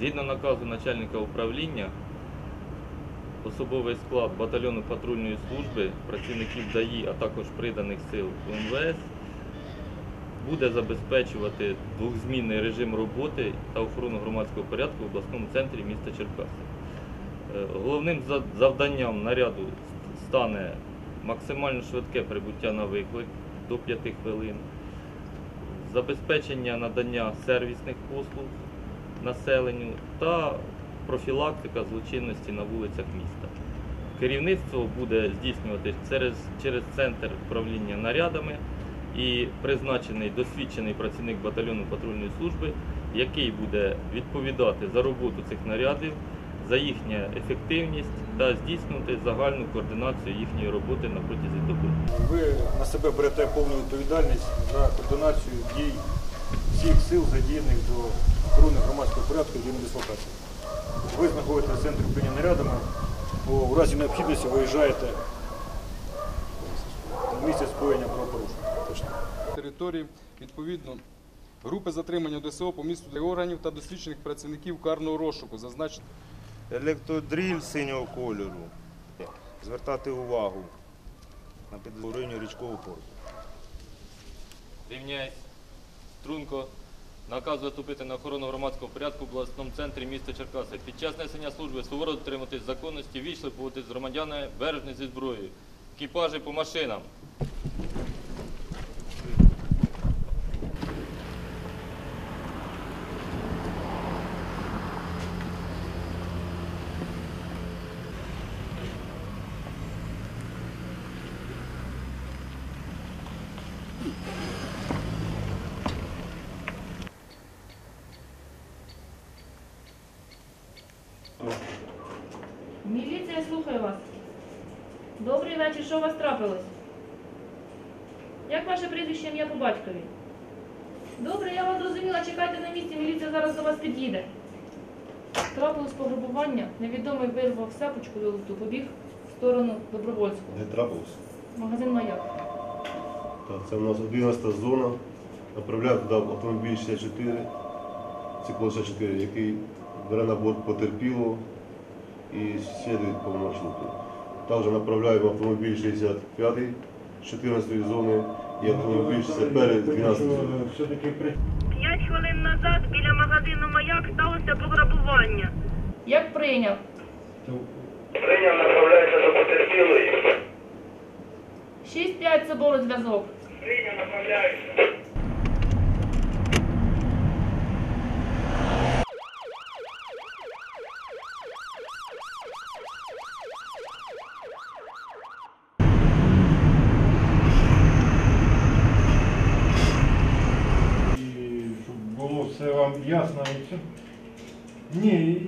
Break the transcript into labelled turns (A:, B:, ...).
A: Згідно наказу начальника управління, особовий склад батальйону патрульної служби, працівників ДАІ, а також приданих сил УМВС буде забезпечувати двохзмінний режим роботи та охорону громадського порядку в обласному центрі міста Черкаси. Е, Головним завданням наряду стане максимально швидке прибуття на виклик до 5 хвилин, забезпечення надання сервісних послуг населенню та профілактика злочинності на вулицях міста. Керівництво буде здійснювати через, через центр управління нарядами і призначений досвідчений працівник батальйону патрульної служби, який буде відповідати за роботу цих нарядів, за їхню ефективність та здійснювати загальну координацію їхньої роботи на протязі доби.
B: Ви на себе берете повну відповідальність за координацію дій всіх сил, задіяних до охорони громадського порядку в дислокації. Ви знаходитесь в центрі управління нарядами, бо в разі необхідності виїжджаєте на місце скоєння правопорушення.
C: Території відповідно групи затримання ДСО по місту для органів та досвідчених працівників карного розшуку зазначено.
D: Електродріль синього кольору. Звертати увагу на підворення річкового порту.
A: Рівняйсь, струнко. Наказ заступити на охорону громадського порядку в обласному центрі міста Черкаси. Під час несення служби суворо дотримуватись законності, вічно поводитись з громадянами бережно зі зброєю. Екіпажі по машинам.
E: Міліція слухає вас. Добрий вечір, що у вас трапилось? Як ваше прізвище ім'я по батькові? Добре, я вас зрозуміла, чекайте на місці, міліція зараз до вас під'їде. Трапилось пограбування, невідомий вирвав сапочку золоту, побіг в сторону Добровольського.
F: Не трапилось.
E: Магазин Маяк.
F: Так, це у нас 11 зона. Направляю туди автомобіль 64, цикло 64, який бере на борт потерпілого і слідує по маршруту. Також направляємо автомобіль 65 з 14 зони і автомобіль 61 12 зони.
G: П'ять хвилин назад біля магазину Маяк сталося пограбування.
E: Як прийняв?
H: Прийняв направляється до потерпілої.
E: 6-5 собору зв'язок.
H: Прийняв направляється.
I: Ясно. Ні,